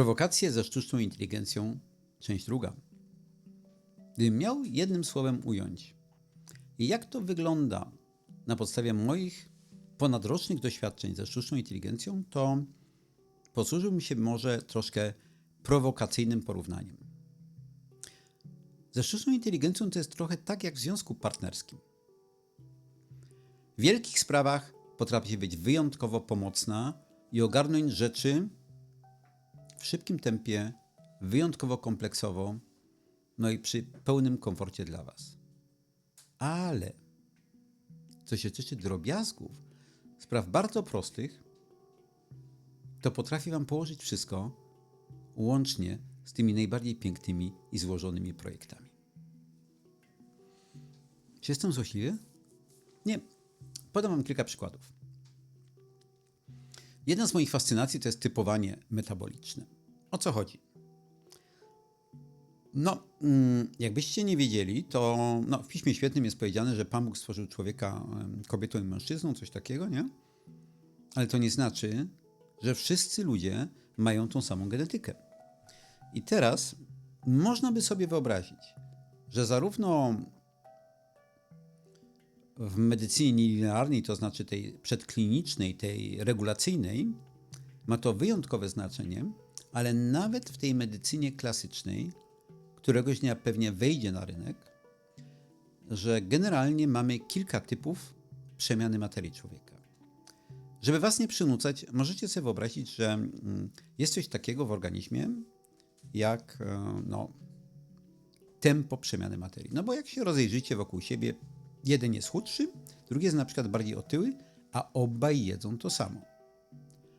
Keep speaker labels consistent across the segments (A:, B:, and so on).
A: Prowokacje ze sztuczną inteligencją, część druga. Gdybym miał jednym słowem ująć, jak to wygląda na podstawie moich ponadrocznych doświadczeń ze sztuczną inteligencją, to posłużyłbym się może troszkę prowokacyjnym porównaniem. Ze sztuczną inteligencją to jest trochę tak jak w związku partnerskim. W wielkich sprawach potrafi być wyjątkowo pomocna i ogarnąć rzeczy w szybkim tempie, wyjątkowo kompleksowo, no i przy pełnym komforcie dla Was. Ale co się tyczy drobiazgów, spraw bardzo prostych, to potrafi Wam położyć wszystko, łącznie z tymi najbardziej pięknymi i złożonymi projektami. Czy jestem złośliwy? Nie. Podam Wam kilka przykładów. Jedna z moich fascynacji to jest typowanie metaboliczne. O co chodzi? No, mm, jakbyście nie wiedzieli, to no, w Piśmie Świętym jest powiedziane, że Pan Bóg stworzył człowieka kobietą i mężczyzną, coś takiego, nie? Ale to nie znaczy, że wszyscy ludzie mają tą samą genetykę. I teraz można by sobie wyobrazić, że zarówno w medycynie nielinearnej, to znaczy tej przedklinicznej, tej regulacyjnej, ma to wyjątkowe znaczenie, ale nawet w tej medycynie klasycznej, któregoś dnia pewnie wejdzie na rynek, że generalnie mamy kilka typów przemiany materii człowieka. Żeby Was nie przynucać, możecie sobie wyobrazić, że mm, jest coś takiego w organizmie, jak e, no, tempo przemiany materii. No bo jak się rozejrzycie wokół siebie, jeden jest chudszy, drugi jest na przykład bardziej otyły, a obaj jedzą to samo.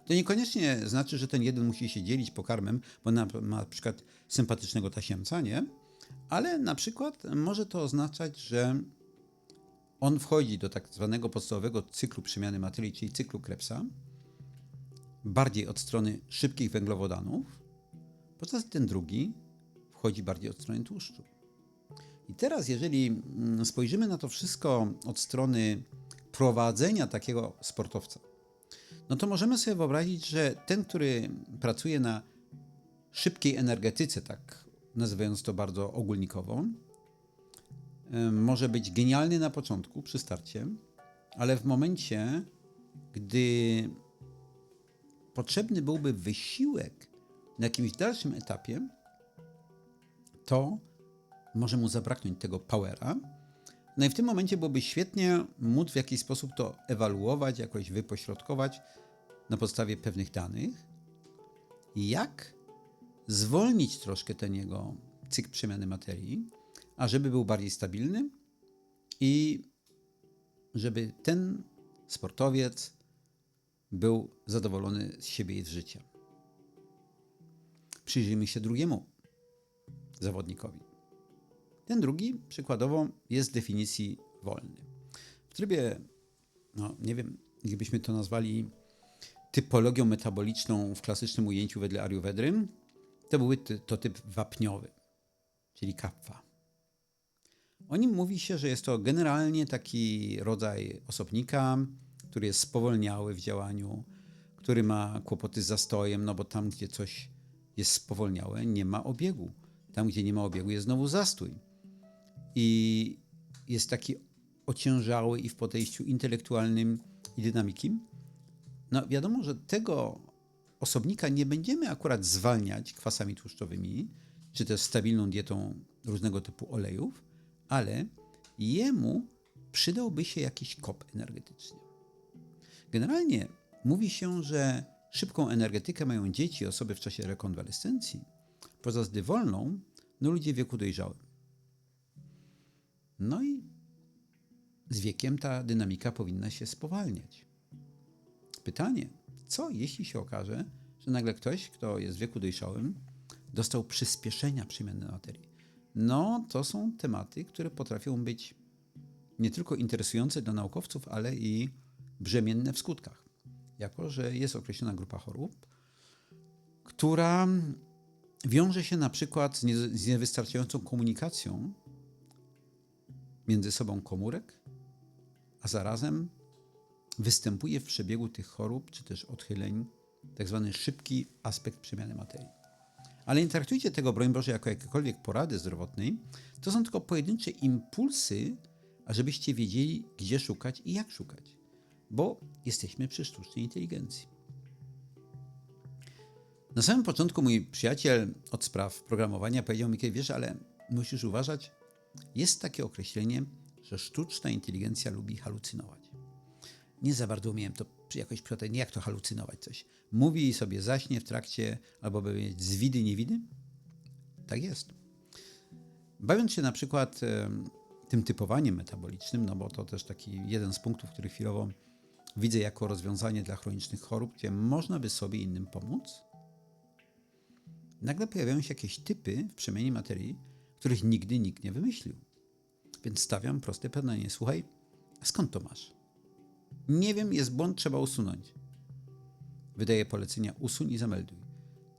A: To niekoniecznie znaczy, że ten jeden musi się dzielić pokarmem, bo ma na przykład sympatycznego tasiemca, nie? Ale na przykład może to oznaczać, że on wchodzi do tak zwanego podstawowego cyklu przemiany materii, czyli cyklu Krebsa, bardziej od strony szybkich węglowodanów, podczas ten drugi wchodzi bardziej od strony tłuszczu. I teraz, jeżeli mm, spojrzymy na to wszystko od strony prowadzenia takiego sportowca, no to możemy sobie wyobrazić, że ten, który pracuje na szybkiej energetyce, tak nazywając to bardzo ogólnikowo, może być genialny na początku, przy starcie, ale w momencie, gdy potrzebny byłby wysiłek na jakimś dalszym etapie, to może mu zabraknąć tego powera. No i w tym momencie byłoby świetnie móc w jakiś sposób to ewaluować, jakoś wypośrodkować na podstawie pewnych danych, jak zwolnić troszkę ten jego cykl przemiany materii, ażeby był bardziej stabilny i żeby ten sportowiec był zadowolony z siebie i z życia. Przyjrzyjmy się drugiemu zawodnikowi. Ten drugi, przykładowo, jest z definicji wolny. W trybie, no nie wiem, jakbyśmy to nazwali typologią metaboliczną w klasycznym ujęciu wedle Ariuvedry, to był to typ wapniowy, czyli kapwa. O nim mówi się, że jest to generalnie taki rodzaj osobnika, który jest spowolniały w działaniu, który ma kłopoty z zastojem, no bo tam, gdzie coś jest spowolniałe, nie ma obiegu. Tam, gdzie nie ma obiegu, jest znowu zastój. I jest taki ociężały i w podejściu intelektualnym i dynamikim. No wiadomo, że tego osobnika nie będziemy akurat zwalniać kwasami tłuszczowymi, czy też stabilną dietą różnego typu olejów, ale jemu przydałby się jakiś kop energetyczny. Generalnie mówi się, że szybką energetykę mają dzieci, osoby w czasie rekonwalescencji, poza gdy wolną, no ludzie w wieku dojrzałym. No i z wiekiem ta dynamika powinna się spowalniać. Pytanie, co jeśli się okaże, że nagle ktoś, kto jest w wieku dojrzałym, dostał przyspieszenia przemiany materii? No, to są tematy, które potrafią być nie tylko interesujące dla naukowców, ale i brzemienne w skutkach. Jako, że jest określona grupa chorób, która wiąże się na przykład z, nie, z niewystarczającą komunikacją między sobą komórek, a zarazem występuje w przebiegu tych chorób czy też odchyleń tak zwany szybki aspekt przemiany materii. Ale nie traktujcie tego, broń Boże, jako jakiekolwiek porady zdrowotnej. To są tylko pojedyncze impulsy, ażebyście wiedzieli, gdzie szukać i jak szukać. Bo jesteśmy przy sztucznej inteligencji. Na samym początku mój przyjaciel od spraw programowania powiedział mi kiedyś, wiesz, ale musisz uważać, jest takie określenie, że sztuczna inteligencja lubi halucynować. Nie za bardzo umiałem to jakoś nie jak to halucynować coś. Mówi i sobie zaśnie w trakcie, albo by mieć zwidy, niewidy? Tak jest. Bawiąc się na przykład tym typowaniem metabolicznym, no bo to też taki jeden z punktów, który chwilowo widzę jako rozwiązanie dla chronicznych chorób, gdzie można by sobie innym pomóc, nagle pojawiają się jakieś typy w przemianie materii, których nigdy nikt nie wymyślił. Więc stawiam proste pytanie: słuchaj, a skąd to masz? Nie wiem, jest błąd, trzeba usunąć. Wydaję polecenia: usuń i zamelduj.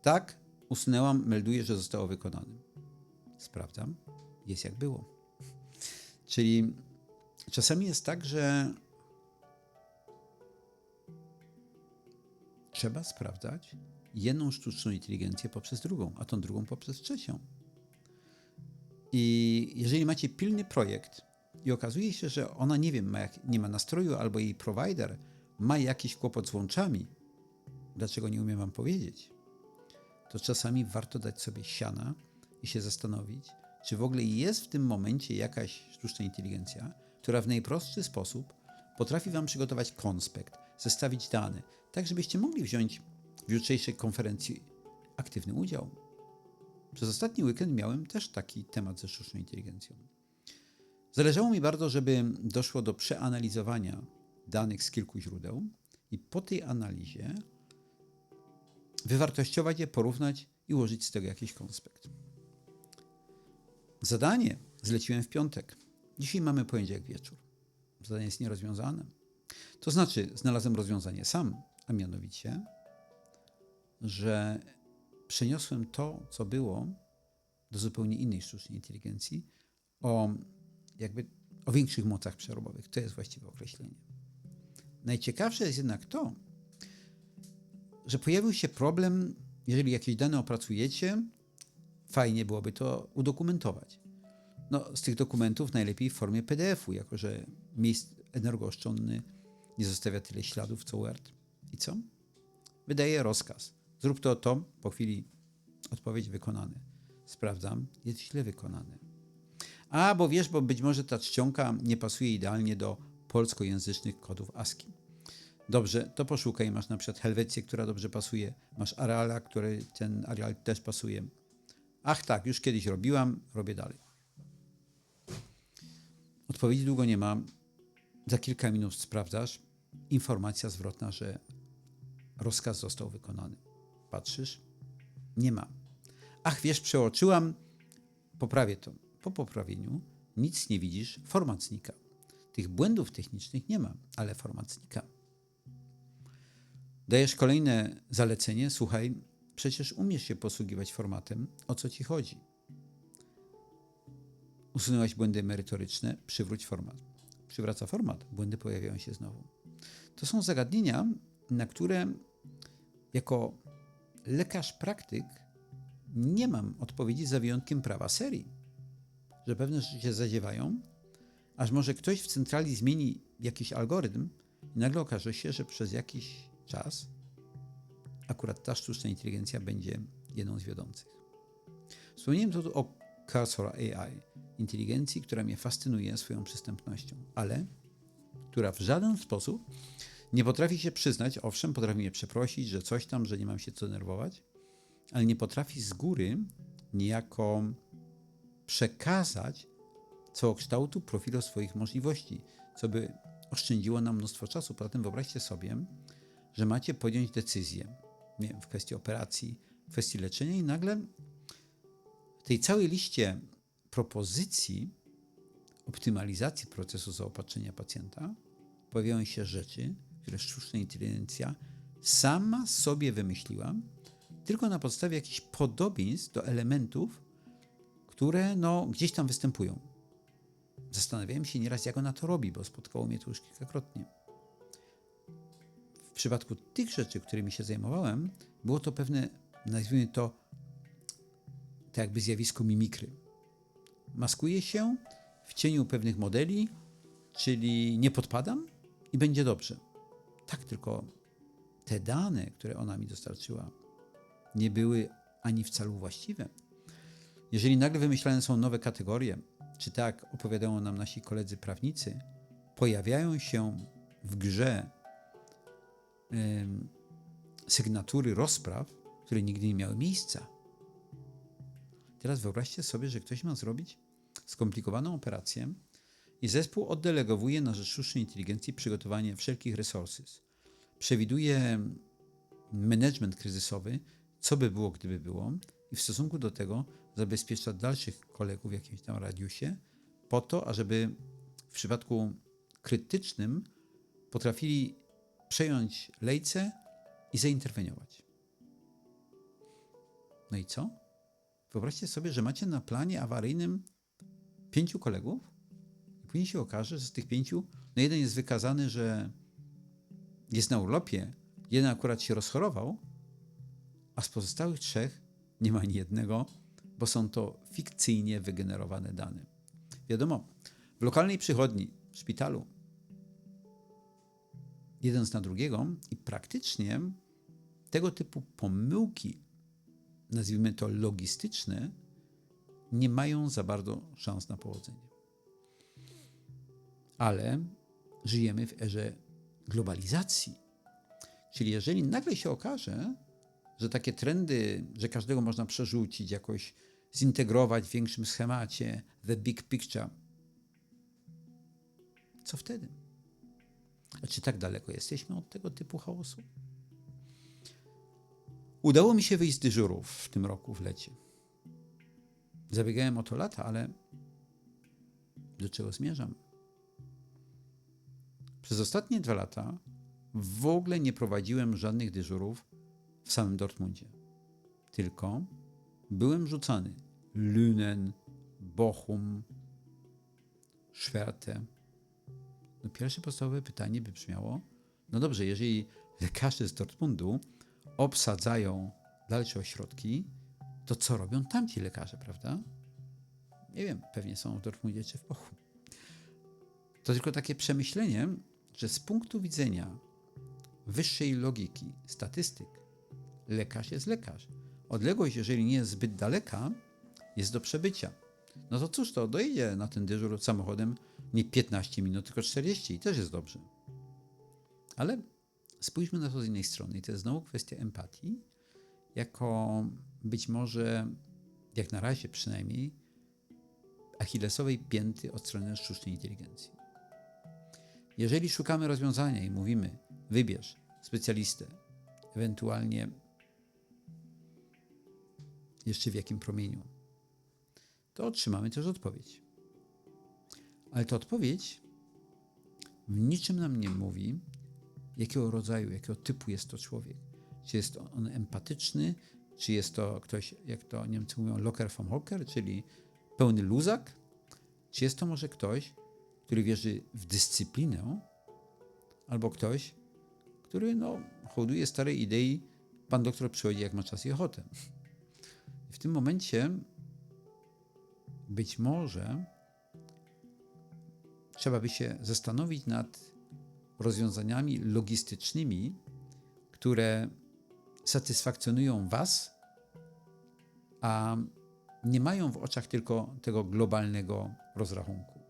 A: Tak, usunęłam, melduję, że zostało wykonane. Sprawdzam, jest jak było. Czyli czasami jest tak, że trzeba sprawdzać jedną sztuczną inteligencję poprzez drugą, a tą drugą poprzez trzecią. I jeżeli macie pilny projekt i okazuje się, że ona nie wiem, ma jak, nie ma nastroju, albo jej provider ma jakiś kłopot z łączami, dlaczego nie umiem wam powiedzieć, to czasami warto dać sobie siana i się zastanowić, czy w ogóle jest w tym momencie jakaś sztuczna inteligencja, która w najprostszy sposób potrafi wam przygotować konspekt, zestawić dane, tak żebyście mogli wziąć w jutrzejszej konferencji aktywny udział. Przez ostatni weekend miałem też taki temat ze sztuczną inteligencją. Zależało mi bardzo, żeby doszło do przeanalizowania danych z kilku źródeł i po tej analizie wywartościować je, porównać i ułożyć z tego jakiś konspekt. Zadanie zleciłem w piątek. Dzisiaj mamy poniedziałek wieczór. Zadanie jest nierozwiązane. To znaczy, znalazłem rozwiązanie sam, a mianowicie, że przeniosłem to, co było, do zupełnie innej sztucznej inteligencji, o jakby o większych mocach przerobowych. To jest właściwe określenie. Najciekawsze jest jednak to, że pojawił się problem, jeżeli jakieś dane opracujecie, fajnie byłoby to udokumentować. No, z tych dokumentów najlepiej w formie PDF-u, jako że miejsc energooszczędny nie zostawia tyle śladów co Word. I co? Wydaje rozkaz. Zrób to, to, po chwili odpowiedź wykonany. Sprawdzam, jest źle wykonany. A, bo wiesz, bo być może ta czcionka nie pasuje idealnie do polskojęzycznych kodów ASCII. Dobrze, to poszukaj. Masz na przykład Helwecję, która dobrze pasuje. Masz Areala, który ten Areal też pasuje. Ach tak, już kiedyś robiłam, robię dalej. Odpowiedzi długo nie ma. Za kilka minut sprawdzasz. Informacja zwrotna, że rozkaz został wykonany. Patrzysz? Nie ma. Ach, wiesz, przeoczyłam. Poprawię to. Po poprawieniu nic nie widzisz, format znika. Tych błędów technicznych nie ma, ale format znika. Dajesz kolejne zalecenie, słuchaj, przecież umiesz się posługiwać formatem, o co ci chodzi. Usunęłaś błędy merytoryczne, przywróć format. Przywraca format, błędy pojawiają się znowu. To są zagadnienia, na które jako lekarz praktyk nie mam odpowiedzi za wyjątkiem prawa serii, że pewne rzeczy się zadziewają, aż może ktoś w centrali zmieni jakiś algorytm i nagle okaże się, że przez jakiś czas akurat ta sztuczna inteligencja będzie jedną z wiodących. Wspomniałem tu o Cursor AI, inteligencji, która mnie fascynuje swoją przystępnością, ale która w żaden sposób nie potrafi się przyznać, owszem, potrafi mnie przeprosić, że coś tam, że nie mam się co denerwować, ale nie potrafi z góry niejako przekazać całokształtu profilu swoich możliwości, co by oszczędziło nam mnóstwo czasu. Poza tym wyobraźcie sobie, że macie podjąć decyzję nie wiem, w kwestii operacji, w kwestii leczenia i nagle w tej całej liście propozycji optymalizacji procesu zaopatrzenia pacjenta pojawiają się rzeczy, które sztuczna inteligencja sama sobie wymyśliła, tylko na podstawie jakichś podobieństw do elementów, które no, gdzieś tam występują. Zastanawiałem się nieraz, jak ona to robi, bo spotkało mnie to już kilkakrotnie. W przypadku tych rzeczy, którymi się zajmowałem, było to pewne, nazwijmy to, tak jakby zjawisko mimikry. Maskuje się w cieniu pewnych modeli, czyli nie podpadam i będzie dobrze. Tak, tylko te dane, które ona mi dostarczyła, nie były ani wcale właściwe. Jeżeli nagle wymyślane są nowe kategorie, czy tak opowiadają nam nasi koledzy prawnicy, pojawiają się w grze sygnatury rozpraw, które nigdy nie miały miejsca. Teraz wyobraźcie sobie, że ktoś ma zrobić skomplikowaną operację i zespół oddelegowuje na rzecz sztucznej inteligencji przygotowanie wszelkich resources. Przewiduje management kryzysowy, co by było, gdyby było, i w stosunku do tego zabezpiecza dalszych kolegów w jakimś tam radiusie, po to, ażeby w przypadku krytycznym potrafili przejąć lejce i zainterweniować. No i co? Wyobraźcie sobie, że macie na planie awaryjnym pięciu kolegów później się okaże, że z tych pięciu, no jeden jest wykazany, że jest na urlopie, jeden akurat się rozchorował, a z pozostałych trzech nie ma ani jednego, bo są to fikcyjnie wygenerowane dane. Wiadomo, w lokalnej przychodni, w szpitalu, jeden zna drugiego i praktycznie tego typu pomyłki, nazwijmy to logistyczne, nie mają za bardzo szans na powodzenie. Ale żyjemy w erze globalizacji. Czyli jeżeli nagle się okaże, że takie trendy, że każdego można przerzucić, jakoś zintegrować w większym schemacie, the big picture, co wtedy? A czy tak daleko jesteśmy od tego typu chaosu? Udało mi się wyjść z dyżurów w tym roku w lecie. Zabiegałem o to lata, ale do czego zmierzam? Przez ostatnie dwa lata w ogóle nie prowadziłem żadnych dyżurów w samym Dortmundzie. Tylko byłem rzucany Lünen, Bochum, Schwerte. No pierwsze podstawowe pytanie by brzmiało, no dobrze, jeżeli lekarze z Dortmundu obsadzają dalsze ośrodki, to co robią tamci lekarze, prawda? Nie wiem, pewnie są w Dortmundzie czy w Bochum. To tylko takie przemyślenie, że z punktu widzenia wyższej logiki, statystyk, lekarz jest lekarz. Odległość, jeżeli nie jest zbyt daleka, jest do przebycia. No to cóż, to dojedzie na ten dyżur samochodem nie 15 minut, tylko 40 i też jest dobrze. Ale spójrzmy na to z innej strony. I to jest znowu kwestia empatii, jako być może, jak na razie przynajmniej, achillesowej pięty od strony sztucznej inteligencji. Jeżeli szukamy rozwiązania i mówimy, wybierz specjalistę, ewentualnie jeszcze w jakim promieniu, to otrzymamy też odpowiedź. Ale ta odpowiedź w niczym nam nie mówi, jakiego rodzaju, jakiego typu jest to człowiek. Czy jest on empatyczny, czy jest to ktoś, jak to Niemcy mówią, locker vom Hocker, czyli pełny luzak, czy jest to może ktoś, który wierzy w dyscyplinę, albo ktoś, który no, hołduje starej idei, pan doktor przychodzi jak ma czas i ochotę. W tym momencie być może trzeba by się zastanowić nad rozwiązaniami logistycznymi, które satysfakcjonują Was, a nie mają w oczach tylko tego globalnego rozrachunku.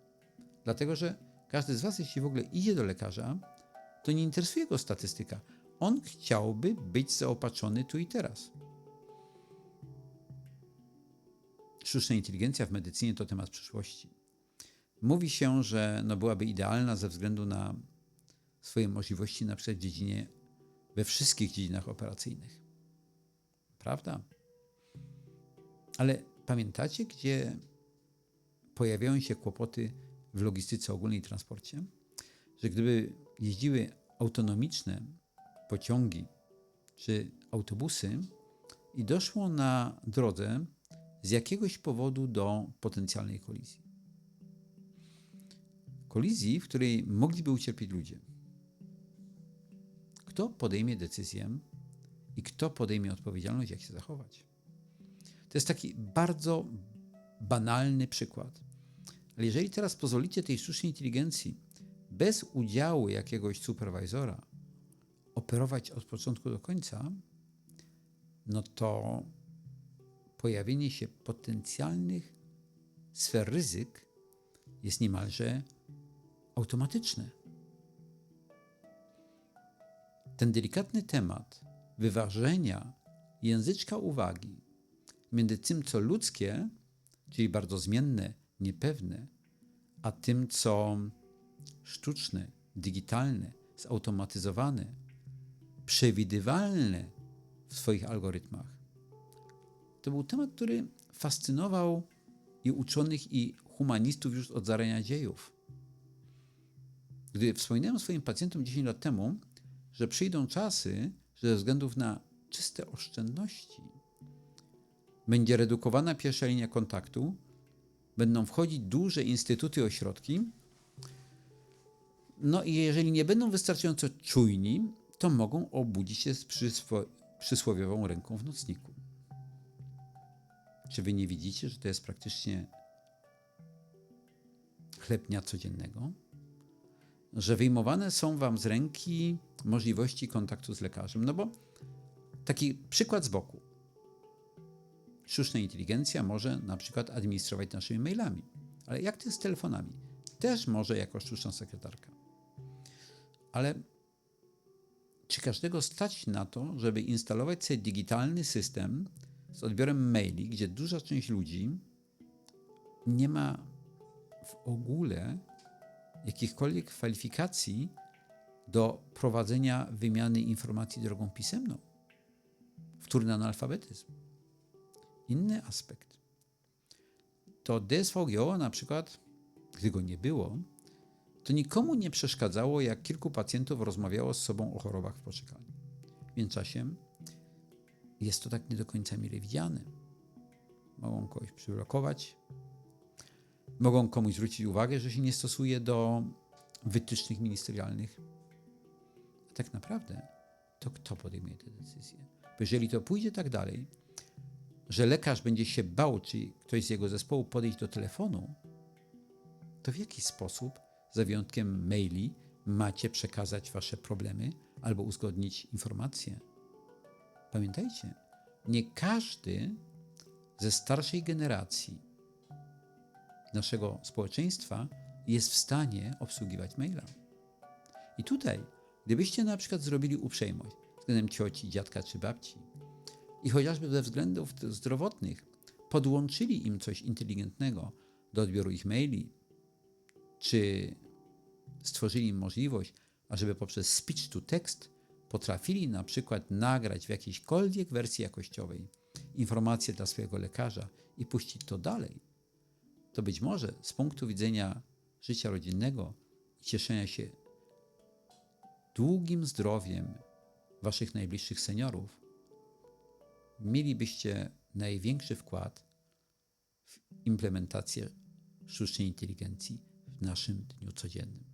A: Dlatego, że każdy z Was, jeśli w ogóle idzie do lekarza, to nie interesuje go statystyka. On chciałby być zaopatrzony tu i teraz. Sztuczna inteligencja w medycynie to temat przyszłości. Mówi się, że no byłaby idealna ze względu na swoje możliwości na przykład w dziedzinie, we wszystkich dziedzinach operacyjnych. Prawda? Ale pamiętacie, gdzie pojawiają się kłopoty w logistyce ogólnej i transporcie? Że gdyby jeździły autonomiczne pociągi czy autobusy i doszło na drodze z jakiegoś powodu do potencjalnej kolizji. Kolizji, w której mogliby ucierpieć ludzie. Kto podejmie decyzję i kto podejmie odpowiedzialność, jak się zachować? To jest taki bardzo banalny przykład. Ale jeżeli teraz pozwolicie tej sztucznej inteligencji bez udziału jakiegoś superwizora operować od początku do końca, no to pojawienie się potencjalnych sfer ryzyk jest niemalże automatyczne. Ten delikatny temat wyważenia języczka uwagi między tym, co ludzkie, czyli bardzo zmienne, niepewne, a tym, co sztuczne, digitalne, zautomatyzowane, przewidywalne w swoich algorytmach. To był temat, który fascynował i uczonych, i humanistów już od zarania dziejów. Gdy wspominałem swoim pacjentom 10 lat temu, że przyjdą czasy, że ze względów na czyste oszczędności będzie redukowana pierwsza linia kontaktu, będą wchodzić duże instytuty, ośrodki. No i jeżeli nie będą wystarczająco czujni, to mogą obudzić się z przysło przysłowiową ręką w nocniku. Czy wy nie widzicie, że to jest praktycznie chleb dnia codziennego? Że wyjmowane są wam z ręki możliwości kontaktu z lekarzem. No bo taki przykład z boku. Sztuczna inteligencja może na przykład administrować naszymi mailami. Ale jak to jest z telefonami? Też może jako sztuczna sekretarka. Ale czy każdego stać na to, żeby instalować sobie digitalny system z odbiorem maili, gdzie duża część ludzi nie ma w ogóle jakichkolwiek kwalifikacji do prowadzenia wymiany informacji drogą pisemną? Wtórny analfabetyzm. Inny aspekt. To DSVGO na przykład, gdy go nie było, to nikomu nie przeszkadzało, jak kilku pacjentów rozmawiało z sobą o chorobach w poczekalni. W międzyczasie jest to tak nie do końca mile widziane. Mogą kogoś przyblokować, mogą komuś zwrócić uwagę, że się nie stosuje do wytycznych ministerialnych. A tak naprawdę to kto podejmuje te decyzje? Bo jeżeli to pójdzie tak dalej, że lekarz będzie się bał, czy ktoś z jego zespołu podejść do telefonu, to w jaki sposób, za wyjątkiem maili, macie przekazać wasze problemy albo uzgodnić informacje? Pamiętajcie, nie każdy ze starszej generacji naszego społeczeństwa jest w stanie obsługiwać maila. I tutaj, gdybyście na przykład zrobili uprzejmość względem cioci, dziadka czy babci i chociażby ze względów zdrowotnych podłączyli im coś inteligentnego do odbioru ich maili, czy stworzyli im możliwość, ażeby poprzez speech to text potrafili na przykład nagrać w jakiejśkolwiek wersji jakościowej informacje dla swojego lekarza i puścić to dalej, to być może z punktu widzenia życia rodzinnego i cieszenia się długim zdrowiem waszych najbliższych seniorów, mielibyście największy wkład w implementację sztucznej inteligencji w naszym dniu codziennym.